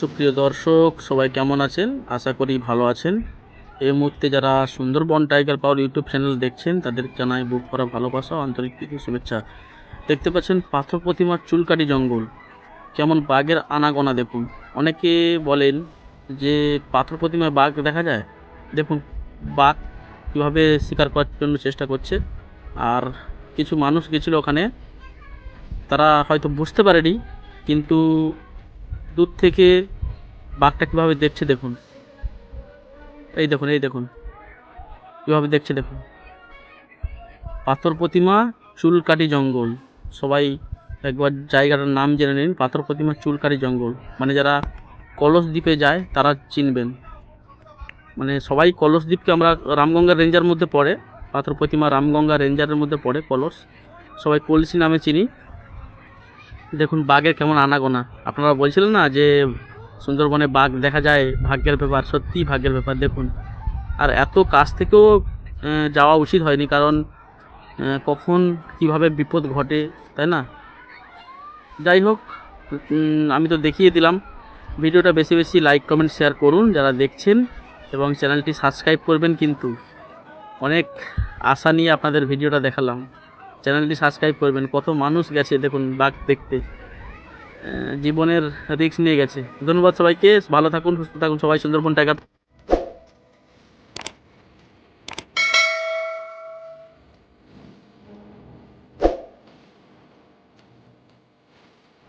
সুপ্রিয় দর্শক, সবাই কেমন আছেন? আশা করি ভালো আছেন। এই মুহূর্তে যারা Sundarban tiger power YouTube channel দেখছেন, তাদের জানাই বুক করা ভালোবাসা, আন্তরিক শুভেচ্ছা। দেখতে পাচ্ছেন পাথর প্রতিমার চুলকাটি জঙ্গল। কেমন বাঘের আনাগোনা দেখুন। অনেকে বলেন যে পাথর প্রতিমায় বাঘ দেখা যায়। দেখুন, বাঘ কীভাবে শিকার করার জন্য চেষ্টা করছে। আর কিছু মানুষ গেছিল ওখানে। তারা হয়তো বুঝতে পারেনি, কিন্তু দূর থেকে বাঘটা কীভাবে দেখছে দেখুন। এই দেখুন এই দেখুন। কীভাবে দেখছে দেখুন। পাথর প্রতিমা চুলকাটি জঙ্গল। সবাই একবার জায়গাটার নাম জেনে নিন, পাথর প্রতিমা চুলকাটি জঙ্গল। মানে যারা কলস দ্বীপে যায়, তারা চিনবেন। মানে সবাই কলস দ্বীপকে আমরা রামগঙ্গা রেঞ্জার মধ্যে পড়ে, পাথর প্রতিমা রামগঙ্গা রেঞ্জারের মধ্যে পড়ে কলস। সবাই কলসি নামে চিনি। দেখুন, বাঘের কেমন আনাগোনা। আপনারা বলছিলেন না যে সুন্দরবনে বাঘ দেখা যায়, ভাগ্যের ব্যাপার, সত্যিই ভাগ্যের ব্যাপার, দেখুন। আর এত কাছ থেকেও যাওয়া উচিত হয়নি, কারণ কখন কীভাবে বিপদ ঘটে, তাই না? যাই হোক আমি তো দেখিয়ে দিলাম। ভিডিওটা বেশি বেশি লাইক, কমেন্ট, শেয়ার করুন যারা দেখছেন, এবং চ্যানেলটি সাবস্ক্রাইব করবেন কিন্তু। অনেক আশা নিয়ে আপনাদের ভিডিওটা দেখালাম। চ্যানেলটি সাবস্ক্রাইব করবেন। কত মানুষ গেছে, দেখুন, বাঘ দেখতে। জীবনের রিস্ক নিয়ে গেছে। ধন্যবাদ সবাইকে, ভালো থাকুন, সুস্থ থাকুন, সবাই সুন্দরবন টাইগার